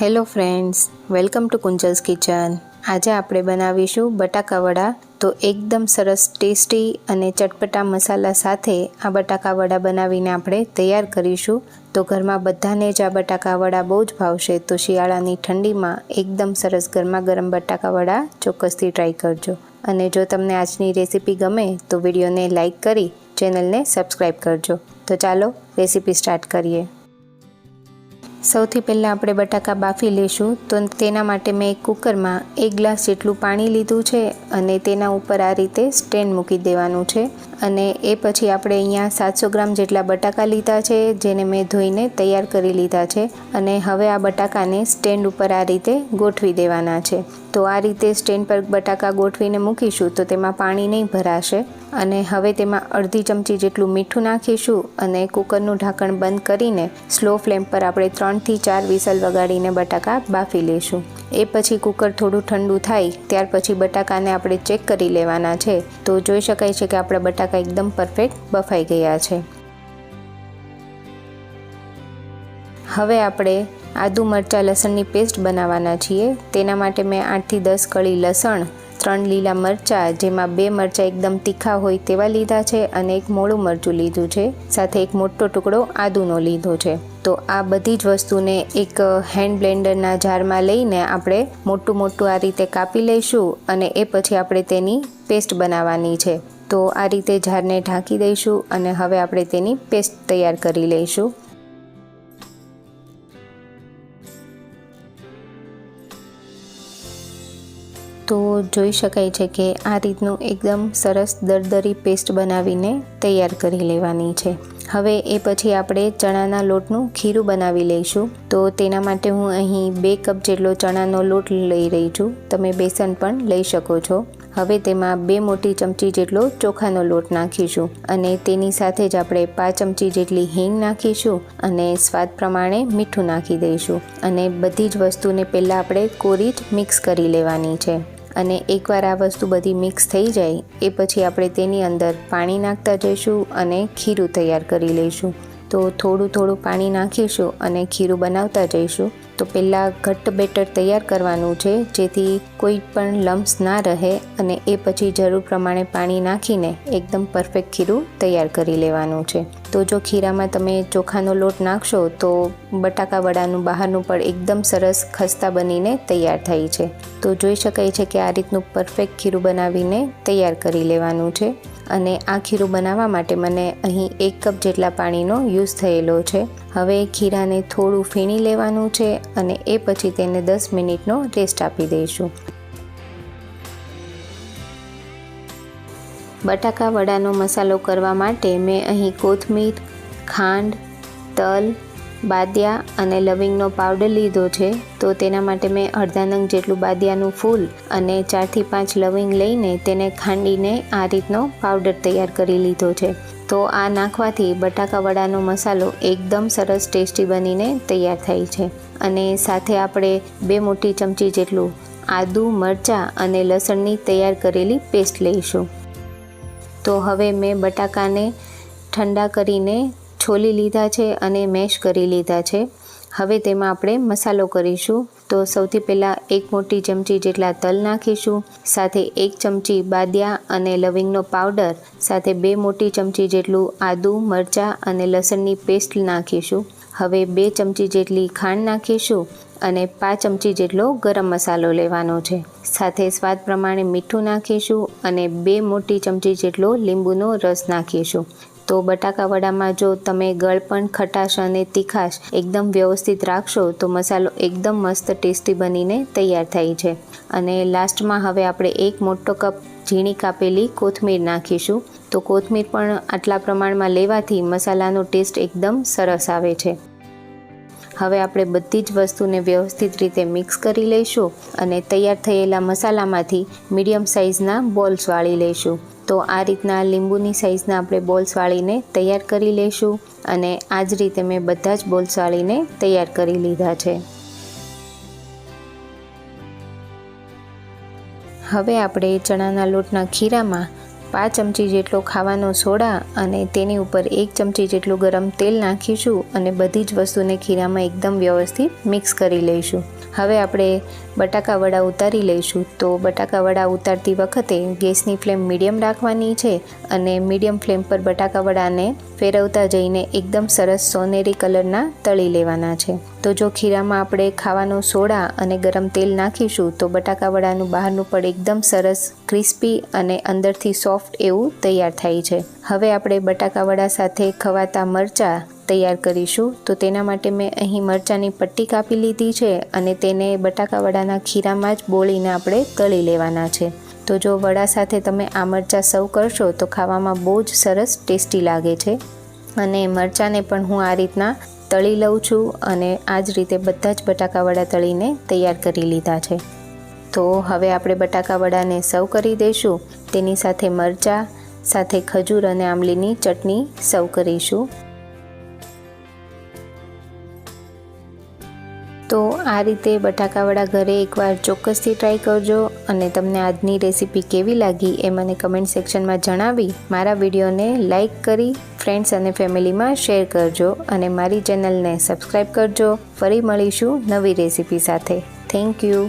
Hello friends welcome to Kunjal's kitchen આજે આપણે બનાવીશું બટાકા વડા તો એકદમ સરસ ટેસ્ટી અને ચટપટા મસાલા સાથે આ બટાકા વડા બનાવીને આપણે તૈયાર કરીશું. તો ઘરમાં બધાને જ આ બટાકા વડા બહુ જ ભાવશે. તો શિયાળાની ઠંડીમાં એકદમ સરસ ગરમા ગરમ બટાકા વડા ચોક્કસથી ટ્રાય કરજો. અને જો તમને આજની રેસીપી ગમે, તો વિડીયોને લાઇક કરી ચેનલને સબસ્ક્રાઈબ કરજો. તો ચાલો રેસીપી સ્ટાર્ટ કરીએ. સૌથી પહેલાં આપણે બટાકા બાફી લઈશું. તો તેના માટે મેં એક કુકરમાં એક ગ્લાસ જેટલું પાણી લીધું છે અને તેના ઉપર આ રીતે સ્ટેન્ડ મૂકી દેવાનું છે. અને એ પછી આપણે અહીંયા સાતસો ગ્રામ જેટલા બટાકા લીધા છે, જેને મેં ધોઈને તૈયાર કરી લીધા છે. અને હવે આ બટાકાને સ્ટેન્ડ ઉપર આ રીતે ગોઠવી દેવાના છે. તો આ રીતે સ્ટેન્ડ પર બટાકા ગોઠવીને મૂકીશું તો તેમાં પાણી નહીં ભરાશે. અને હવે તેમાં અડધી ચમચી જેટલું મીઠું નાખીશું અને કુકરનું ઢાંકણ બંધ કરીને સ્લો ફ્લેમ પર આપણે ત્રણથી ચાર વિસલ વગાડીને બટાકા બાફી લઈશું. એ પછી કુકર થોડું ઠંડુ થાય, ત્યાર પછી બટાકાને આપણે ચેક કરી લેવાના છે. તો જોઈ શકાય છે કે આપણા બટાકા એકદમ પરફેક્ટ બફાઈ ગયા છે. હવે આપણે આદુ મરચાં લસણની પેસ્ટ બનાવવાના છીએ. તેના માટે મેં આઠથી દસ કળી લસણ, ત્રણ લીલા મરચાં, જેમાં બે મરચાં એકદમ તીખા હોય તેવા લીધા છે અને એક મોળું મરચું લીધું છે. સાથે એક મોટો ટુકડો આદુનો લીધો છે. તો આ બધી જ વસ્તુને એક હેન્ડ બ્લેન્ડરના જારમાં લઈને આપણે મોટું મોટું આ રીતે કાપી લઈશું અને એ પછી આપણે તેની પેસ્ટ બનાવવાની છે. તો આ રીતે જારને ઢાંકી દઈશું અને હવે આપણે તેની પેસ્ટ તૈયાર કરી લઈશું. તો જોઈ શકાય છે કે આ રીતનું એકદમ સરસ દરદરી પેસ્ટ બનાવીને તૈયાર કરી લેવાની છે. હવે એ પછી આપણે ચણાના લોટનું ખીરું બનાવી લઈશું. તો તેના માટે હું અહીં બે કપ જેટલો ચણાનો લોટ લઈ રહી છું. તમે બેસન પણ લઈ શકો છો. હવે તેમાં બે મોટી ચમચી જેટલો ચોખાનો લોટ નાખીશું અને તેની સાથે જ આપણે પાંચ ચમચી જેટલી હિંગ નાખીશું અને સ્વાદ પ્રમાણે મીઠું નાખી દઈશું અને બધી જ વસ્તુને પહેલાં આપણે કોરી જ મિક્સ કરી લેવાની છે. અને એકવાર આ વસ્તુ બધી મિક્સ થઈ જાય, એ પછી આપણે તેની અંદર પાણી નાખતા જઈશું અને ખીરું તૈયાર કરી લઈશું. તો થોડું થોડું પાણી નાખીશું અને ખીરું બનાવતા જઈશું. તો પહેલાં ઘટ્ટ બેટર તૈયાર કરવાનું છે, જેથી કોઈ પણ લમ્સ ના રહે અને એ પછી જરૂર પ્રમાણે પાણી નાખીને એકદમ પરફેક્ટ ખીરું તૈયાર કરી લેવાનું છે. તો જો ખીરામાં તમે ચોખાનો લોટ નાખશો, તો બટાકા વડાનું બહારનું પણ એકદમ સરસ ખસ્તા બનીને તૈયાર થાય છે. તો જોઈ શકાય છે કે આ રીતનું પરફેક્ટ ખીરું બનાવીને તૈયાર કરી લેવાનું છે. અને આ ખીરું બનાવવા માટે મને અહીં એક કપ જેટલા પાણીનો યુઝ થયેલો છે. હવે ખીરાને થોડું ફીણી લેવાનું છે અને એ પછી તેને દસ મિનિટનો રેસ્ટ આપી દઈશું. બટાકા વડાનો મસાલો કરવા માટે મેં અહીં કોથમીર, ખાંડ, તલ બાદિયા અને લવિંગનો પાવડર લીધો છે, તો તેના માટે મેં અડધા નંગ જેટલું બાદિયાનું ફૂલ અને ચારથી પાંચ લવિંગ લઈને તેને ખાંડીને આ રીતનો પાવડર તૈયાર કરી લીધો છે. તો આ નાખવાથી બટાકા વડાનો મસાલો એકદમ સરસ ટેસ્ટી બનીને તૈયાર થાય છે. અને સાથે આપણે બે મોટી ચમચી જેટલું આદુ, મરચાં અને લસણની તૈયાર કરેલી પેસ્ટ લઈશું. તો હવે મેં બટાકાને ઠંડા કરીને છોલી લીધા છે અને મેશ કરી લીધા છે. હવે તેમાં આપણે મસાલો કરીશું. તો સૌથી પહેલાં એક મોટી ચમચી જેટલા તલ નાખીશું, સાથે એક ચમચી બાદિયા અને લવિંગનો પાવડર, સાથે બે મોટી ચમચી જેટલું આદું, મરચાં અને લસણની પેસ્ટ નાખીશું. હવે બે ચમચી જેટલી ખાંડ નાખીશું અને પાંચ ચમચી જેટલો ગરમ મસાલો લેવાનો છે. સાથે સ્વાદ પ્રમાણે મીઠું નાખીશું અને બે મોટી ચમચી જેટલો લીંબુનો રસ નાખીશું. તો બટાકા વડામાં જો તમે ગળપણ ખટાશ અને તીખાશ એકદમ વ્યવસ્થિત રાખશો, તો મસાલો એકદમ મસ્ત ટેસ્ટી બનીને તૈયાર થાય છે. અને લાસ્ટમાં હવે આપણે એક મોટો કપ ઝીણી કાપેલી કોથમીર નાખીશું. તો કોથમીર પણ આટલા પ્રમાણમાં લેવાથી મસાલાનો ટેસ્ટ એકદમ સરસ આવે છે. હવે આપણે બધી જ વસ્તુને વ્યવસ્થિત રીતે મિક્સ કરી લઈશું અને તૈયાર થયેલા મસાલામાંથી મીડિયમ સાઇઝના બોલ્સ વાળી લઈશું. તો આ રીતના લીંબુની સાઇઝના આપણે બોલ્સ વાળીને તૈયાર કરી લઈશું અને આ જ રીતે મેં બધા જ બોલ્સ વાળીને તૈયાર કરી લીધા છે. હવે આપણે ચણાના લોટના ખીરામાં પાંચ ચમચી જેટલો ખાવાનો સોડા અને તેની ઉપર એક ચમચી જેટલું ગરમ તેલ નાખીશું અને બધી જ વસ્તુને ખીરામાં એકદમ વ્યવસ્થિત મિક્સ કરી લઈશું. હવે આપણે બટાકા વડા ઉતારી લઈશું. તો બટાકા વડા ઉતારતી વખતે ગેસની ફ્લેમ મીડિયમ રાખવાની છે અને મીડિયમ ફ્લેમ પર બટાકા વડાને ફેરવતા જઈને એકદમ સરસ સોનેરી કલરના તળી લેવાના છે. તો જો ખીરામાં આપણે ખાવાનો સોડા અને ગરમ તેલ નાખીશું તો બટાકા વડાનું બહારનું પણ એકદમ સરસ ક્રિસ્પી અને અંદરથી સોફ્ટ એવું તૈયાર થાય છે. હવે આપણે બટાકાવડા સાથે ખવાતા મરચાં તૈયાર કરીશું. તો તેના માટે મેં અહીં મરચાંની પટ્ટી કાપી લીધી છે અને તેને બટાકા વડાના ખીરામાં જ બોળીને આપણે તળી લેવાના છે. તો જો વડા સાથે તમે આ મરચાં સર્વ કરશો તો ખાવામાં બહુ જ સરસ ટેસ્ટી લાગે છે. અને મરચાંને પણ હું આ રીતના તળી લઉં છું અને આ જ રીતે બધા જ બટાકાવડા તળીને તૈયાર કરી લીધા છે. તો હવે આપણે બટાકા વડાને સર્વ કરી દઈશું. તેની સાથે મરચાં, સાથે ખજૂર અને આંબલીની ચટણી સર્વ કરીશું. તો આ રીતે બટાકાવડા ઘરે એકવાર ચોક્કસથી ટ્રાય કરજો અને તમને આજની રેસીપી કેવી લાગી એ મને કમેન્ટ સેક્શનમાં જણાવી. મારા વિડીયોને લાઇક કરી ફ્રેન્ડ્સ અને ફેમિલીમાં શેર કરજો અને મારી ચેનલને સબસ્ક્રાઈબ કરજો. ફરી મળીશું નવી રેસીપી સાથે. Thank you